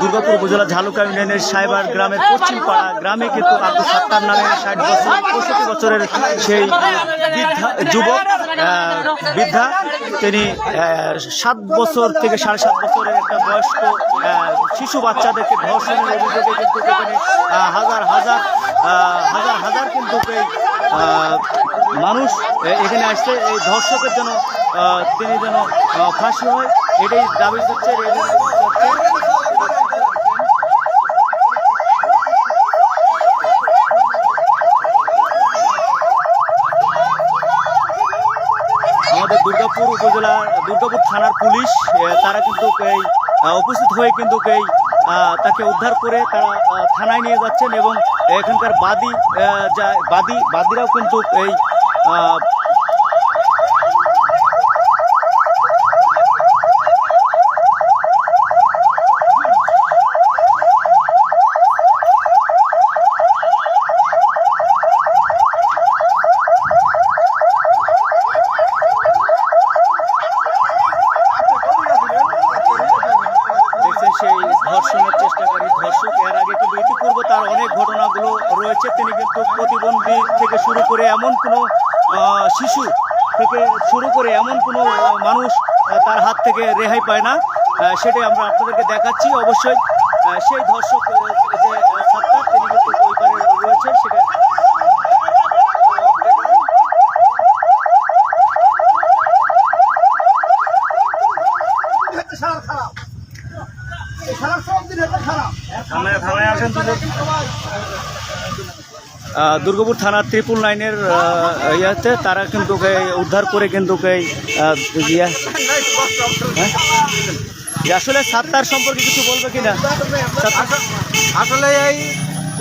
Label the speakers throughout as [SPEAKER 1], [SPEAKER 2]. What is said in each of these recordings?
[SPEAKER 1] দুর্গাপুর উপজেলা ঝালুকা ইউনিয়নের সাইবার গ্রামের পশ্চিম পাড়া গ্রামে কিন্তু আব্দুল সাত্তার নামে ষাট বছর, পঁয়ষট্টি বছরের সেই যুবক বৃদ্ধা, তিনি সাত বছর থেকে সাড়ে সাত বছরের একটা বয়স্ক শিশু বাচ্চাদেরকে ধর্ষণের অভিযোগে কিন্তু এখানে হাজার হাজার হাজার হাজার কিন্তু এই মানুষ এখানে আসছে এই ধর্ষকের জন্য তিনি যেন ফাঁসি হয়, এটাই দাবি করছে। আমাদের দুর্গাপুর উপজেলা দুর্গাপুর থানার পুলিশ তারা কিন্তু এই উপস্থিত হয়ে কিন্তু এই তাকে উদ্ধার করে তারা থানায় নিয়ে যাচ্ছেন এবং এখানকার বাদী যা, বাদী, বাদীরাও কিন্তু এই আহ, দেখছেন সেই চেষ্টা চেষ্টাকারী ধর্ষক এর আগে কিন্তু ইতিপূর্বে তার অনেক ঘটনাগুলো রয়েছে। তিনি কিন্তু প্রতিবন্ধী থেকে শুরু করে এমন কোনো শিশু থেকে শুরু করে এমন কোনো মানুষ তার হাত থেকে রেহাই পায় না। সেটাই আমরা আপনাদেরকে দেখাচ্ছি। অবশ্যই সেই ধর্ষক যে সত্তা তিনি কিন্তু ওই পারে রয়েছে সেটা আহ, দুর্গাপুর থানার ত্রিপুল লাইনের ইয়াতে তারা কিন্তু উদ্ধার করে কিন্তু হ্যাঁ? আসলে সাত্তার সম্পর্কে কিছু বলবে কিনা?
[SPEAKER 2] আসলে এই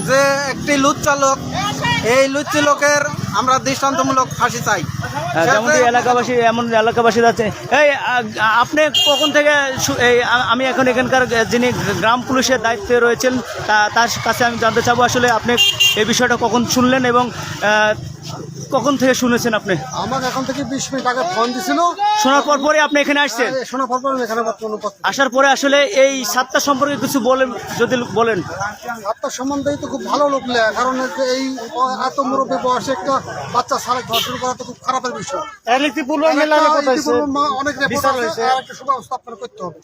[SPEAKER 2] যে একটি লুচ্চা লোক এই লুচ্চি লোকের আমরা দৃষ্টান্তমূলক ফাঁসি চাই
[SPEAKER 1] যেমনটি এলাকাবাসী এমন এলাকাবাসী আছে। এই আপনি কখন থেকে এই আমি এখন এখানকার যিনি গ্রাম পুলিশের দায়িত্বে রয়েছেন তার কাছে আমি জানতে চাবো আসলে আপনি এই বিষয়টা কখন শুনলেন এবং কখন থেকে শুনেছেন আপনি?
[SPEAKER 2] আমাকে এখন থেকে বিশ মিনিট আগে ফোন দিছিল।
[SPEAKER 1] শোনার পর পরে আপনি এখানে আসছেন?
[SPEAKER 2] শোনার পর পর এখানে
[SPEAKER 1] আসার পরে আসলে এই সাতটা সম্পর্কে কিছু বলেন যদি বলেন।
[SPEAKER 2] আত্মার সম্বন্ধেই তো খুব ভালো লোক কারণ হচ্ছে এই এত মুরব্বী বয়সে একটা বাচ্চা সারে ধর্ষণ করা তো খুব খারাপের বিষয়। একটা ইতিপূর্বে মা- অনেক একটা সুব্যবস্থা আপনার করতে হবে।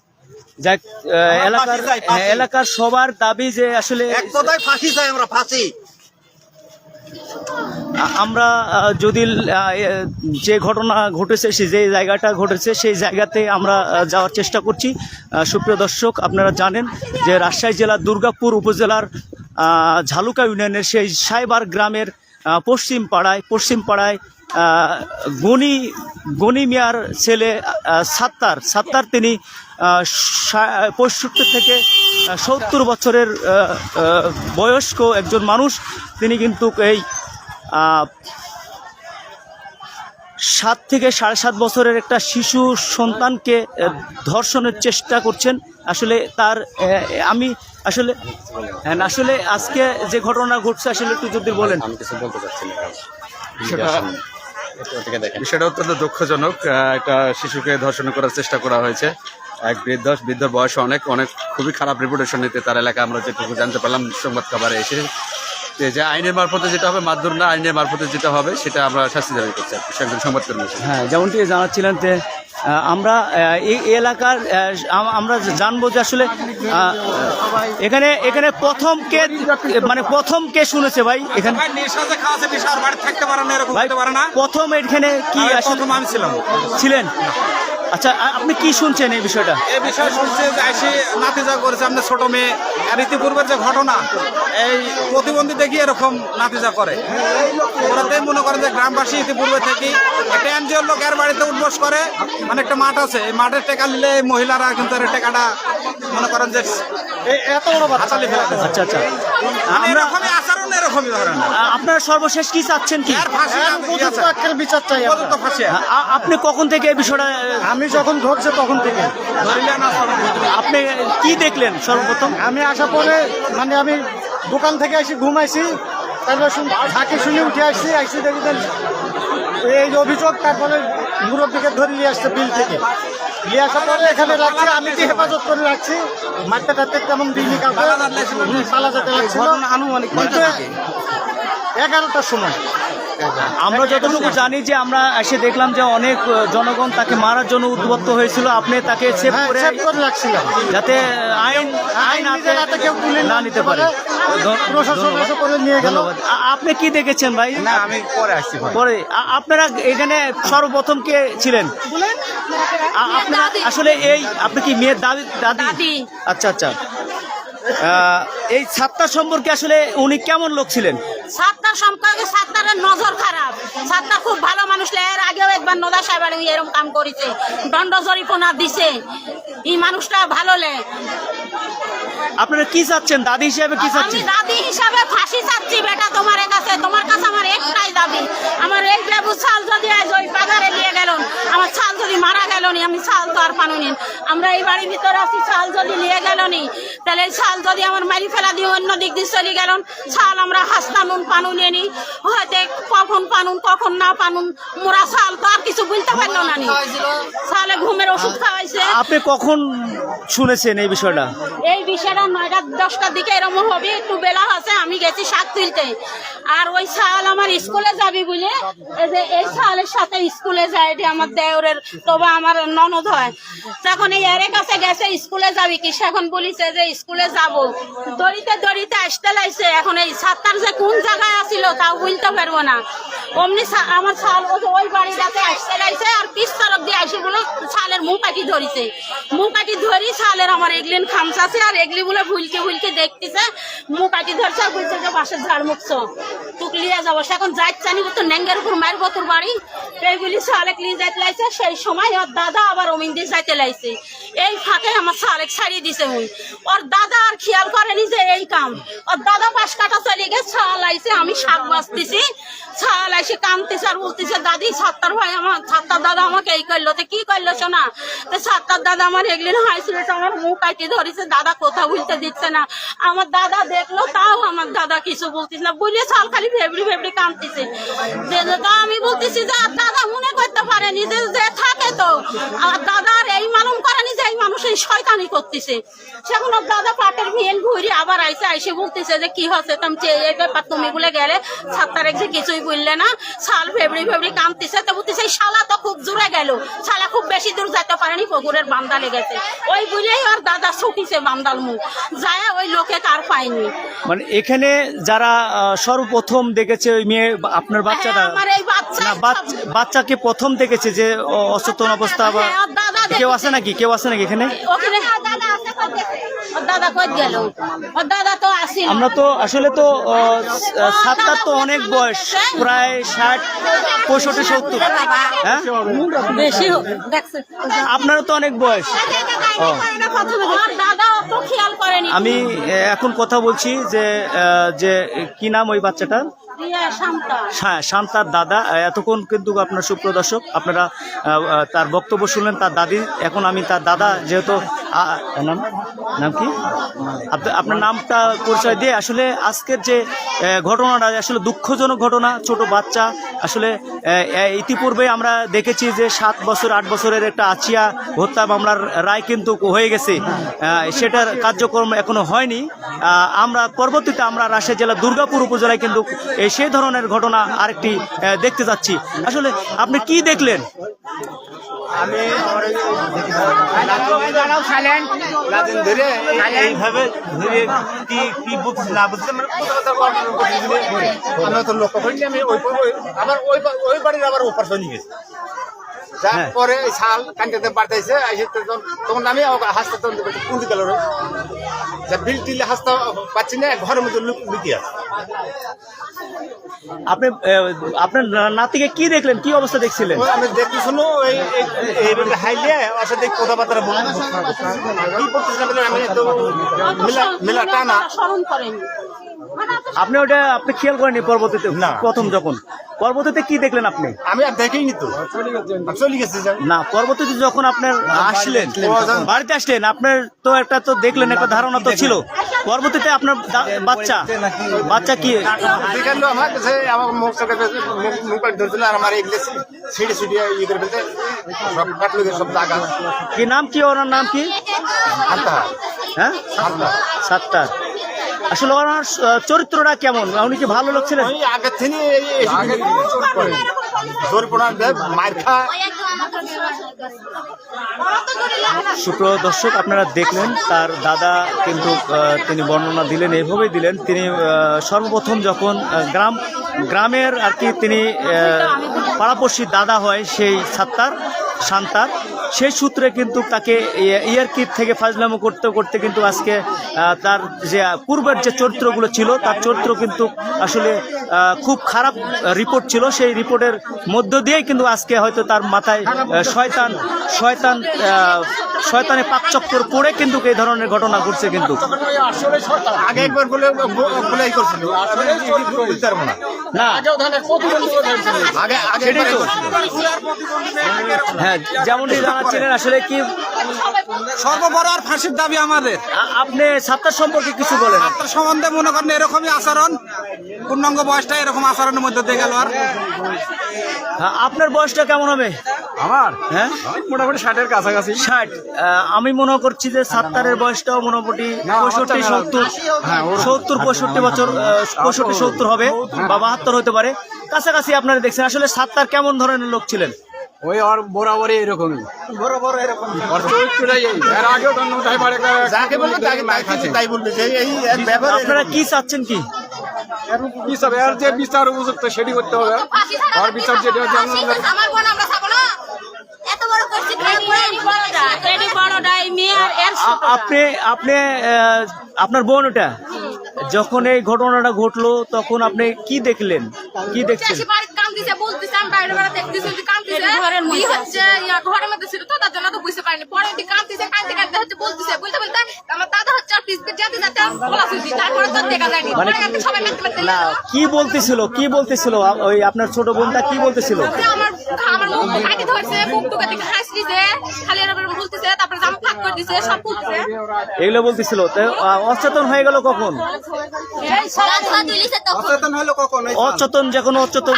[SPEAKER 1] যাক এলাকার হ্যাঁ, এলাকার সবার দাবি যে আসলে
[SPEAKER 2] এক কথায় ফাঁসি চাই আমরা ফাঁসি।
[SPEAKER 1] আমরা যদি যে ঘটনা ঘটেছে, সে যে জায়গাটা ঘটেছে, সেই জায়গাতে আমরা যাওয়ার চেষ্টা করছি। সুপ্রিয় দর্শক, আপনারা জানেন যে রাজশাহী জেলার দুর্গাপুর উপজেলার ঝালুকা ইউনিয়নের সেই সাইবার গ্রামের পশ্চিম পাড়ায় পশ্চিম পাড়ায় গনি গনি মিয়ার ছেলে সাত্তার। সাত্তার তিনি পঁয়ষট্টি থেকে সত্তর বছরের বয়স্ক একজন মানুষ। তিনি কিন্তু এই সাত থেকে সাড়ে সাত বছরের একটা শিশু সন্তানকে ধর্ষণের চেষ্টা করছেন। আসলে তার আমি আসলে হ্যাঁ, আসলে আজকে যে ঘটনা ঘটছে আসলে একটু যদি বলেন।
[SPEAKER 3] আমি কিছু বলতে চাচ্ছি না
[SPEAKER 4] সেটা-
[SPEAKER 3] দেখেন।
[SPEAKER 4] বিষয়টা অত্যন্ত দুঃখজনক। আহ, একটা শিশুকে ধর্ষণ করার চেষ্টা করা হয়েছে। এক বৃদ্ধ বৃদ্ধ বয়স অনেক অনেক খুবই খারাপ রেপুটেশন নিতে তার এলাকা আমরা যেটুকু জানতে পারলাম সংবাদ খাবারে এসে যে যে আইনের মারফতে যেটা হবে মারধর না আইনের মারফতে যেটা হবে সেটা আমরা শাস্তি দাবি করছি আর কি, একজন সংবাদকর্মী
[SPEAKER 1] হ্যাঁ যেমনটি জানাচ্ছিলেন যে আহ, আমরা এই এলাকার আহ, আমরা জানব যে আসলে এখানে এখানে প্রথম কে মানে প্রথম কে শুনেছে ভাই? এখানে ভাই
[SPEAKER 5] হতে পারে না।
[SPEAKER 1] প্রথম এখানে কি ছিলেন? আচ্ছা আপনি কি শুনছেন এই বিষয়টা?
[SPEAKER 5] এই বিষয় শুনছে যে এসে নাতিজা করেছে আপনার ছোট মেয়ে। আর ইতিপূর্বের যে ঘটনা এই প্রতিবন্ধী দেখি এরকম নাতিজা করে। ওরাতেই মনে করেন যে গ্রামবাসী ইতিপূর্বে থেকে একটা এনজিওর লোক এর বাড়িতে উদ্বোস করে মানে একটা মাঠ আছে। এই মাঠের টেকা নিলে এই মহিলারা কিন্তু এর টেকাটা মনে করেন যে এত বড় হাতালি ফেলে
[SPEAKER 1] আচ্ছা আচ্ছা।
[SPEAKER 5] মানে এরকমই আচরণ এরকমই ধরেন
[SPEAKER 1] আপনারা সর্বশেষ কি চাচ্ছেন কি?
[SPEAKER 5] আর ফাঁসি।
[SPEAKER 2] আজকের বিচার চাই
[SPEAKER 1] আপনি কখন থেকে এই বিষয়টা আ,
[SPEAKER 2] আমি যখন ধরছে তখন থেকে।
[SPEAKER 1] আপনি কি দেখলেন সর্বপ্রথম?
[SPEAKER 2] আমি আসা পরে মানে আমি দোকান থেকে এসে ঘুমাইছি তারপরে ঝাঁকি শুনে উঠে আসছি আসছি দেখি এই অভিযোগ তারপরে মুরব্বীকে ধরে নিয়ে আসছে বিল থেকে। নিয়ে আসার পরে এখানে রাখছি আমি কি হেফাজত করে রাখছি মারতে টারতে তেমন দিইনি পালা যেতে লাগছিল আনুমানিক এগারোটার সময়।
[SPEAKER 1] আমরা যতটুকু জানি যে আমরা এসে দেখলাম যে অনেক জনগণ তাকে মারার জন্য উদ্বুদ্ধ হয়েছিল। আপনি তাকে সেভ
[SPEAKER 2] হ্যাঁ
[SPEAKER 1] করে
[SPEAKER 2] রাখছিলাম।
[SPEAKER 1] যাতে আইন আইন হাতে
[SPEAKER 2] কেউ তুলে
[SPEAKER 1] না নিতে পারে। ধন্যবাদ। আপনি কি দেখেছেন ভাই?
[SPEAKER 5] না আমি পরে আসছি
[SPEAKER 1] পরে। আপনারা এখানে সর্বপ্রথম কে ছিলেন? আসলে এই আপনি কি মেয়ের দাদি? দাদি?
[SPEAKER 6] দাদি।
[SPEAKER 1] আচ্ছা আচ্ছা। আহ, এই সাতটা সম্পর্কে আসলে উনি কেমন লোক ছিলেন?
[SPEAKER 6] সাতটার সম্পর্কে সাতটারের নজর খারাপ। সাতটা খুব ভালো আগেও একবার নদা সাহেব এরকম কাম করেছে। দণ্ড জরিপনা দিছে। এই মানুষটা ভালো লে।
[SPEAKER 1] আপনারা কি চাচ্ছেন? দাদি হিসেবে কি চাচ্ছেন?
[SPEAKER 6] আমি দাদি হিসাবে ফাঁসি চাচ্ছি বেটা তোমার কাছে। তোমার কাছে আমার একটাই দাবি। আমার এই লেবু ছাল যদি আজ ওই বাজারে নিয়ে গেল আমার ছাল যদি মারা গেল নি আমি ছাল তো আর পানু নি। আমরা এই বাড়ির ভিতরে আছি ছাল যদি নিয়ে গেল নি তাহলে ছাল যদি আমার মারি ফেলা দিয়ে অন্য দিক দিয়ে চলে গেল ছাল আমরা হাসতানুন পানু নিয়ে নি। হয়তো কখন পানুন কখন না পানুন মোরা ছাল তো আর কিছু বলতে পারল না নি। ঘুমের ওষুধ খাওয়াইছে।
[SPEAKER 1] আপনি কখন শুনেছেন এই বিষয়টা?
[SPEAKER 6] এই বিষয়টা নয়টা দশটার দিকে এরকম হবে একটু বেলা আছে আমি গেছি শাক তুলতে। আর ওই শাল আমার স্কুলে যাবি বলে যে এই শালের সাথে স্কুলে যায় এটা আমার দেওরের তবে আমার ননদ হয়। তখন এই এর কাছে গেছে স্কুলে যাবি কি? এখন বলিছে যে স্কুলে যাব। দড়িতে দড়িতে আসতে লাইছে এখন এই সাতটার যে কোন জায়গায় আসিল তাও বলতে পারব না। অমনি আমার শাল ওই বাড়িটাতে আসতে লাইছে আর পিস তরফ দিয়ে আসি বলে শালের মুখ কাটি ধরিছে। মুখ কাটি ধরি শালের আমার এগলিন খামসাছে আর এগলি বলে ভুলকে ভুলকে দেখতেছে। মুখ কাটি ধরছে আর বলছে যে বাসের ঝাড় মুখছো টুকলিয়া যাব। এখন যাই চানি তো নেঙ্গের উপর মারবো তোর বাড়ি। এইগুলি শালেক নিয়ে যাইতে লাইছে সেই সময় ওর দাদা আবার অমিন দিয়ে যাইতে লাইছে এই ফাঁকে আমার শালেক ছাড়িয়ে দিছে মুই। ওর দাদা আর খেয়াল করেনি যে এই কাম। ওর দাদা পাশ কাটা চলে গেছে ছাল আইছে, আমি শাক বাঁচতেছি। ছাল আইসে কামতেছে আর বলতেছে, দাদি ভাই আমার দাদা আমাকে এই করল। তো কি করল শোনা? তো দাদা আমার আমার মুখ কাটি ধরেছে, দাদা দিচ্ছে না। আমার দাদা দেখল, তাও আমার দাদা কিছু না। খালি ভেবড়ি ভেবড়ি যে আমি বলতেছি যে দাদা মনে করতে পারেনি যে থাকে তো। আর দাদা আর এই মালুম করেনি যে, এই মানুষ এই শয়তানি করতেছে। সেখন দাদা পাটের ভিয়েন ঘুরে আবার আইসে আইসে বলতেছে যে, কি হচ্ছে? তুমি যে এই ব্যাপার তুমি বলে গেলে সাত্তার যে কিছুই বললে না শাল ফেবড়ি ফেবড়ি কামতেছে তো বলতেছে এই শালা তো খুব জোরে গেল। শালা খুব বেশি দূর যেতে পারেনি পুকুরের বান্দা লেগেছে। ওই বুঝেই ওর দাদা ছুটিছে বান্দাল মুখ। যায় ওই লোকে কার পায়নি।
[SPEAKER 1] মানে এখানে যারা সর্বপ্রথম দেখেছে ওই মেয়ে আপনার বাচ্চাটা?
[SPEAKER 6] হ্যাঁ, আমার এই বাচ্চা
[SPEAKER 1] না বাচ্চাকে প্রথম দেখেছে যে অচেতন অবস্থা বা
[SPEAKER 6] হ্যাঁ,
[SPEAKER 1] কেউ আছে নাকি? কেউ আছে নাকি এখানে? আমরা তো আসলে তো সাতটার তো অনেক বয়স। প্রায় ষাট পঁয়ষট্টি সত্তর। হ্যাঁ? আপনারও তো অনেক বয়স। আমি এখন কথা বলছি যে যে কি নাম ওই বাচ্চাটার? হ্যাঁ শান্তার দাদা, এতক্ষণ কিন্তু আপনার সুপ্রদর্শক আপনারা তার বক্তব্য শুনলেন, তার দাদি, এখন আমি তার দাদা, যেহেতু নাম? নাম কি? আপনার নামটা পরিচয় দিয়ে, আসলে আজকের যে ঘটনাটা, আসলে দুঃখজনক ঘটনা, ছোট বাচ্চা, আসলে ইতিপূর্বে আমরা দেখেছি যে, সাত বছর, আট বছরের একটা আচিয়া হত্যা মামলার রায় কিন্তু হয়ে গেছে। সেটার কার্যক্রম এখনও হয়নি। আমরা, পরবর্তীতে আমরা রাজশাহী জেলার দুর্গাপুর উপজেলায় কিন্তু এই সেই ধরনের ঘটনা আরেকটি দেখতে যাচ্ছি। আসলে আপনি কি দেখলেন?
[SPEAKER 7] বুঝছি মানে আমি ওই আবার ওই বাড়ির আবার ওপার চলে গেছি।
[SPEAKER 1] হ্যাঁ।
[SPEAKER 7] তারপরে শাল কান্দাতে বাড়তেছে তখন তখন আমি হাসতে তখন কুন্দি গেল যা বিল টিলে হাসতে পাচ্ছি না ঘরের মধ্যে লুক- লুকিয়ে আছে।
[SPEAKER 1] আপনি আপনার নাতিকে কি দেখলেন? কি অবস্থা দেখছিলেন?
[SPEAKER 7] আমি দেখতে শুনো এই এই- এইভাবে হাইলে ওর সাথে কথাবার্তা বলব কি বলতেছিলাম বলে আমি তো
[SPEAKER 6] অত
[SPEAKER 7] মিলা মিলা টানা।
[SPEAKER 6] স্মরণ করেনি।
[SPEAKER 1] আপনি ওটা আপনি খেয়াল করেনি পরবর্তীতে? প্রথম যখন। পরবর্তীতে কি দেখলেন আপনি?
[SPEAKER 7] আমি আর দেখিনি তো। চলে গেছি
[SPEAKER 1] না পরবর্তীতে যখন আপনার আসলেন বাড়িতে আসলেন আপনার তো একটা তো দেখলেন একটা ধারণা তো ছিল। পরবর্তীতে আপনার বাচ্চা বাচ্চা কি?
[SPEAKER 7] দেখাল আমার কাছে আমার মুখ চোখে মুখ মুখ ধরছিল আর আমার এগুলো ছিঁড়ে ছিঁড়ে ইয়ে করে ফেলতে সব কাটলো সব জায়গা
[SPEAKER 1] কি নাম কি ওনার নাম কি? হ্যাঁ? সাতটা। আসলে ওনার চরিত্রটা কেমন? উনি কি ভালো লোক ছিলেন?
[SPEAKER 7] থেকে
[SPEAKER 1] সুপ্রিয় দর্শক আপনারা দেখলেন তার দাদা কিন্তু তিনি বর্ণনা দিলেন এইভাবেই দিলেন। তিনি সর্বপ্রথম যখন গ্রাম গ্রামের আর কি তিনি আহ, পাড়াপড়শির দাদা হয় সেই সাত্তার শান্তার সেই সূত্রে কিন্তু তাকে ইয়ারকির থেকে ফাজলামো করতে করতে কিন্তু আজকে তার যে পূর্বের যে চরিত্রগুলো ছিল তার চরিত্র কিন্তু আসলে খুব খারাপ রিপোর্ট ছিল। সেই রিপোর্টের মধ্য দিয়েই কিন্তু আজকে হয়তো তার মাথায় শয়তান শয়তান শয়তানে পাকচক্কর পড়ে কিন্তু এই ধরনের ঘটনা ঘটছে কিন্তু।
[SPEAKER 7] আগে একবার বলে বলে করছিল। না।
[SPEAKER 1] না।
[SPEAKER 7] আগে আগে
[SPEAKER 1] সেটাই তো।
[SPEAKER 7] একবার
[SPEAKER 1] হ্যাঁ যেমনটি আসলে কি?
[SPEAKER 5] সর্ববড় আর ফাঁসির দাবি আমাদের।
[SPEAKER 1] আপনি সাত্তার সম্পর্কে কিছু বলেন।
[SPEAKER 5] সম্বন্ধে মনে করেন এরকমই আচরণ পূর্ণাঙ্গ বয়সটা এরকম আচরণের মধ্যে দিয়ে গেল আর।
[SPEAKER 1] হ্যাঁ, আপনার বয়সটা কেমন হবে?
[SPEAKER 4] আমার?
[SPEAKER 1] হ্যাঁ?
[SPEAKER 4] মোটামুটি ষাটের কাছাকাছি।
[SPEAKER 1] ষাট। আমি মনে করছি যে সাত্তারের বয়সটাও মোটামুটি পঁয়ষট্টি সত্তর সত্তর পঁয়ষট্টি বছর পঁয়ষট্টি সত্তর হবে বা বাহাত্তর হতে পারে। কাছাকাছি আপনারা দেখছেন আসলে সাত্তার কেমন ধরনের লোক ছিলেন?
[SPEAKER 4] ওই আর বরাবরই এরকমই। বরাবর এরকম। চরিত্রটাই এই এর আগেও ধন্য তাই পারে
[SPEAKER 7] যাকে বলব তাকে তাই কিন্তু তাই বলবে যে এই এর
[SPEAKER 1] আপনারা কি চাচ্ছেন কি?
[SPEAKER 4] বিচার এর যে বিচার উপযুক্ত সেটি করতে হবে। আর বিচার যেটা যেমন
[SPEAKER 6] আমার বোন আমরা খাব না এত বড় করছি এডি বড়টা এই মেয়ে আর এর
[SPEAKER 1] আপনি আপনি আপনার বোন ওটা? যখন এই ঘটনাটা ঘটলো তখন আপনি কি দেখলেন? কি দেখছেন?
[SPEAKER 8] বলতেছে আমি বাইরে বেড়াতে দেখতেছি যে কাম
[SPEAKER 6] ঘরের মধ্যে
[SPEAKER 8] ই হচ্ছে ইয়া ঘরের মধ্যে ছিল তো তার জন্য তো বুঝতে পারিনি। পরে দি কাম দিছে কাঁদতে কাঁদতে হচ্ছে বলতেছে বলতে বলতে আমার দাদা হচ্ছে আর পিসকে যেতে যেতে বলা শুনছি তারপরে তো দেখা যায়নি।
[SPEAKER 1] মানে
[SPEAKER 8] পরে সবাই মারতে মারতে
[SPEAKER 1] না কি বলতেছিল কি বলতেছিল ওই আপনার ছোট বোনটা কি বলতেছিল?
[SPEAKER 8] আমার আমার মুখ আগে ধরছে বুক টুকে থেকে দিছে খালি এরকম বলতেছে তারপরে জামা ফাঁক করে দিছে সব বলতেছে
[SPEAKER 1] এগুলো বলতেছিল অচেতন হয়ে গেল কখন?
[SPEAKER 5] অচেতন হলো কখন?
[SPEAKER 1] অচেতন যখন অচেতন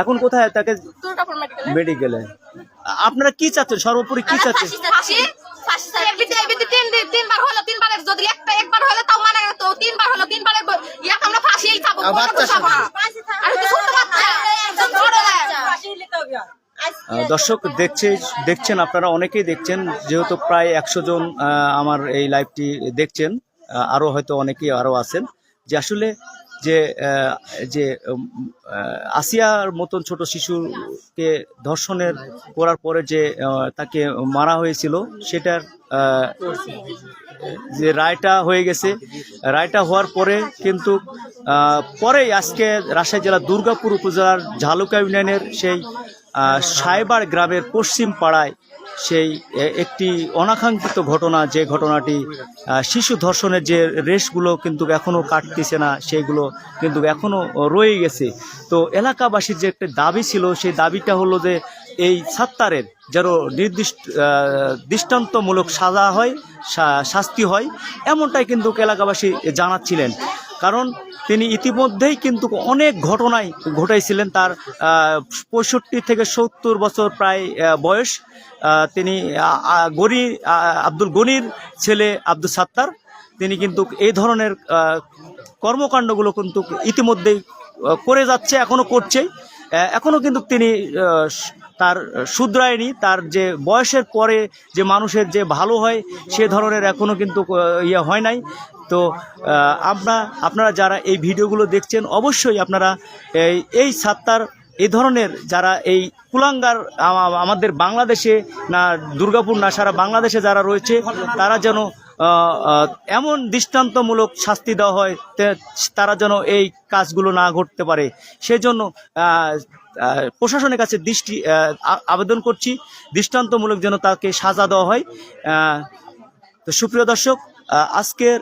[SPEAKER 1] এখন কোথায় তাকে
[SPEAKER 8] মেডিকেলে
[SPEAKER 1] মেডিকেলে আপনারা কি চাচ্ছেন? সর্বোপরি কি চাচ্ছেন?
[SPEAKER 8] তিনবার হলো তিনবারের যদি একটা একবার হলো তাও মানে তো। তিনবার হলো ইয়া আমরা খাব আর ছোট বাচ্চা।
[SPEAKER 1] দর্শক দেখছে দেখছেন আপনারা অনেকেই দেখছেন যেহেতু প্রায় একশো জন আহ, আমার এই লাইভটি দেখছেন আহ, আরও হয়তো অনেকেই আরও আছেন যে আসলে যে আহ, যে উম, আহ, আসিয়ার মতন ছোট শিশুকে ধর্ষণের করার পরে যে আহ, তাকে মারা হয়েছিল সেটার আহ, যে রায়টা হয়ে গেছে। রায়টা হওয়ার পরে কিন্তু পরেই আজকে রাজশাহী জেলার দুর্গাপুর উপজেলার ঝালুকা ইউনিয়নের সেই সাইবার গ্রামের পশ্চিম পাড়ায় সেই একটি অনাকাঙ্ক্ষিত ঘটনা, যে ঘটনাটি শিশু ধর্ষণের যে রেশগুলো কিন্তু এখনও কাটতেছে না, সেইগুলো কিন্তু এখনও রয়ে গেছে। তো এলাকাবাসীর যে একটা দাবি ছিল, সেই দাবিটা হলো যে এই সাত্তারের যেন নির্দিষ্ট দৃষ্টান্তমূলক সাজা হয় শাস্তি হয়, এমনটাই কিন্তু এলাকাবাসী জানাচ্ছিলেন। কারণ তিনি ইতিমধ্যেই কিন্তু অনেক ঘটনায় ঘটাইছিলেন। তার পঁয়ষট্টি থেকে সত্তর বছর প্রায় বয়স তিনি গনি আব্দুল গনির ছেলে আব্দুল সাত্তার। তিনি কিন্তু এই ধরনের কর্মকাণ্ডগুলো কিন্তু ইতিমধ্যেই করে যাচ্ছে, এখনও করছে এখনও কিন্তু তিনি তার শুধরায়নি, তার যে বয়সের পরে যে মানুষের যে ভালো হয়, সে ধরনের এখনও কিন্তু ইয়ে হয় নাই। তো আমরা, আপনারা যারা এই ভিডিওগুলো দেখছেন, অবশ্যই আপনারা এই এই সাত্তার এ ধরনের যারা এই কুলাঙ্গার আমাদের বাংলাদেশে না, দুর্গাপুর না, সারা বাংলাদেশে যারা রয়েছে, তারা যেন এমন দৃষ্টান্তমূলক শাস্তি দেওয়া হয় তারা যেন এই কাজগুলো না ঘটতে পারে। সেজন্য প্রশাসনের কাছে দৃষ্টি আবেদন করছি। দৃষ্টান্তমূলক যেন তাকে সাজা দেওয়া হয়। তো সুপ্রিয় দর্শক আজকের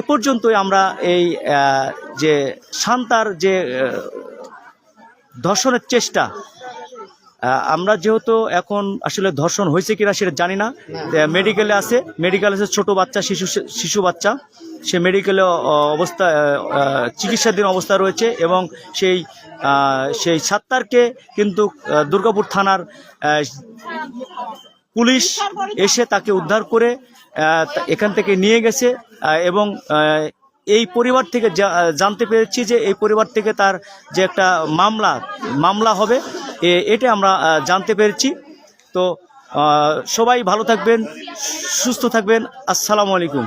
[SPEAKER 1] এ পর্যন্তই আমরা এই যে শান্তার যে ধর্ষণের চেষ্টা আমরা যেহেতু এখন আসলে ধর্ষণ হয়েছে কিনা সেটা জানি না। মেডিকেলে আছে। মেডিকেলে আছে ছোট বাচ্চা, শিশু শিশু বাচ্চা। সে মেডিকেলে অবস্থা চিকিৎসাধীন অবস্থা রয়েছে এবং সেই সেই সাত্তারকে কিন্তু দুর্গাপুর থানার পুলিশ এসে তাকে উদ্ধার করে এখান থেকে নিয়ে গেছে এবং এই পরিবার থেকে জানতে পেরেছি যে এই পরিবার থেকে তার যে একটা মামলা মামলা হবে এটা আমরা জানতে পেরেছি। তো সবাই ভালো থাকবেন, সুস্থ থাকবেন, আসসালামু আলাইকুম।